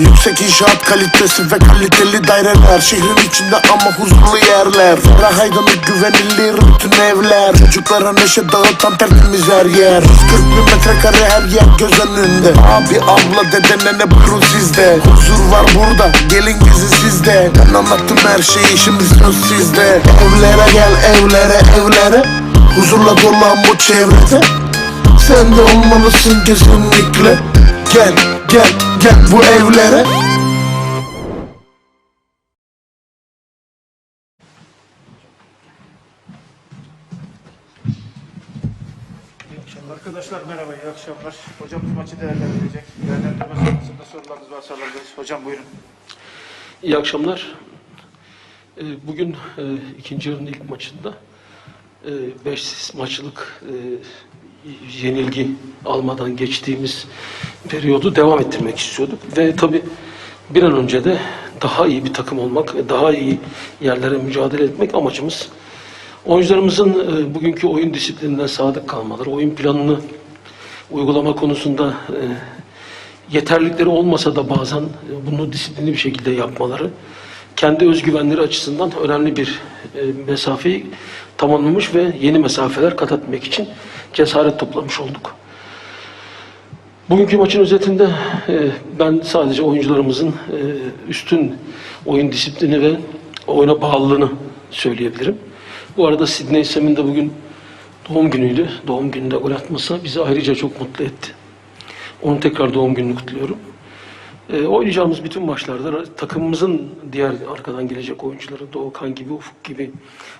Yüksek inşaat kalitesi ve kaliteli daireler Şehrin içinde ama huzurlu yerler Ferah aydınlık güvenilir bütün evler Çocuklara neşe dağıtan tertemiz her yer 140 bin metrekare her yer göz önünde Abi abla dede nene buyurun sizde Huzur var burada gelin gezin sizde Ben anlattım her şeyi şimdi söz sizde Evlere gel evlere evlere Huzurla dolan bu çevrede Sen de olmalısın kesinlikle Gel gel gel bu evlere İyi akşamlar arkadaşlar merhaba iyi akşamlar. Hocamız maçı değerlendirecek. Değerlendirme sonrasında sorularınız varsa alabiliriz. Hocam buyurun. İyi akşamlar. Ee, Bugün e, ikinci yarının ilk maçında 5 maçlık e, yenilgi almadan geçtiğimiz periyodu devam ettirmek istiyorduk. Ve tabii bir an önce de daha iyi bir takım olmak, daha iyi yerlere mücadele etmek amacımız. Oyuncularımızın e, bugünkü oyun disiplininden sadık kalmaları, oyun planını uygulama konusunda e, yeterlilikleri olmasa da bazen e, bunu disiplinli bir şekilde yapmaları kendi özgüvenleri açısından önemli bir mesafeyi tamamlamış ve yeni mesafeler kat etmek için cesaret toplamış olduk. Bugünkü maçın özetinde e, ben sadece oyuncularımızın e, üstün oyun disiplini ve oyuna bağlılığını söyleyebilirim. Bu arada Sidney Sem'in de bugün doğum günüydü. Doğum gününde gol atması bizi ayrıca çok mutlu etti. Onun tekrar doğum gününü kutluyorum. E, oynayacağımız bütün maçlarda takımımızın diğer arkadan gelecek oyuncuları, Doğukan gibi, Ufuk gibi,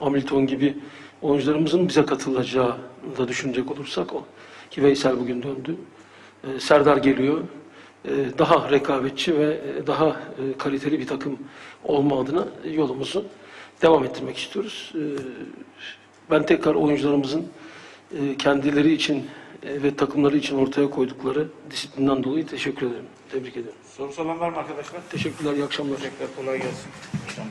Hamilton gibi oyuncularımızın bize katılacağı da düşünecek olursak o. Ki Veysel bugün döndü. E, Serdar geliyor. E, daha rekabetçi ve e, daha e, kaliteli bir takım olma adına yolumuzu devam ettirmek istiyoruz. E, ben tekrar oyuncularımızın e, kendileri için ve takımları için ortaya koydukları disiplinden dolayı teşekkür ederim. Tebrik ederim. Sorusu olan var mı arkadaşlar? Teşekkürler, iyi akşamlar. Tekrar kolay gelsin. Tamam.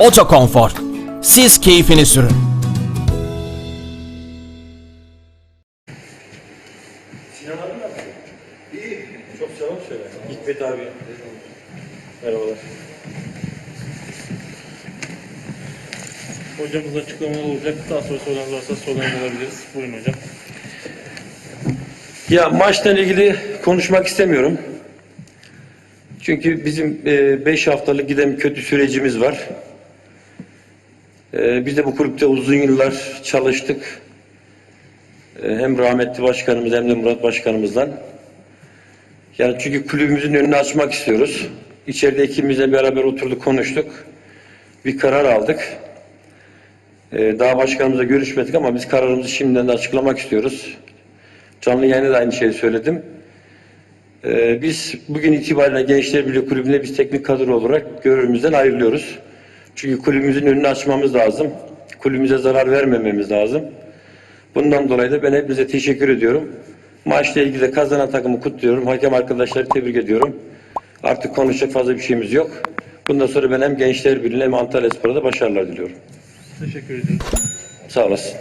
Otokonfor. Siz keyfini sürün. Çok selam söyle. Hikmet abi. Merhabalar. Hocamız açıklamalar olacak. Daha sonra sorularınız varsa sorularını alabiliriz. Buyurun hocam. Ya maçla ilgili konuşmak istemiyorum. Çünkü bizim 5 haftalık giden kötü sürecimiz var. E, biz de bu kulüpte uzun yıllar çalıştık. E, hem rahmetli başkanımız hem de Murat başkanımızdan. Yani çünkü kulübümüzün önünü açmak istiyoruz. İçeride ikimizle beraber oturduk konuştuk. Bir karar aldık. E, daha başkanımızla görüşmedik ama biz kararımızı şimdiden de açıklamak istiyoruz. Canlı yayında da aynı şeyi söyledim. Ee, biz bugün itibariyle Gençler Birliği Kulübü'nde biz teknik kadro olarak görevimizden ayrılıyoruz. Çünkü kulübümüzün önünü açmamız lazım. Kulübümüze zarar vermememiz lazım. Bundan dolayı da ben hepinize teşekkür ediyorum. Maçla ilgili de kazanan takımı kutluyorum. Hakem arkadaşları tebrik ediyorum. Artık konuşacak fazla bir şeyimiz yok. Bundan sonra ben hem Gençler Birliği hem Antalya Spor'a da başarılar diliyorum. Teşekkür ediyoruz. Sağ olasın.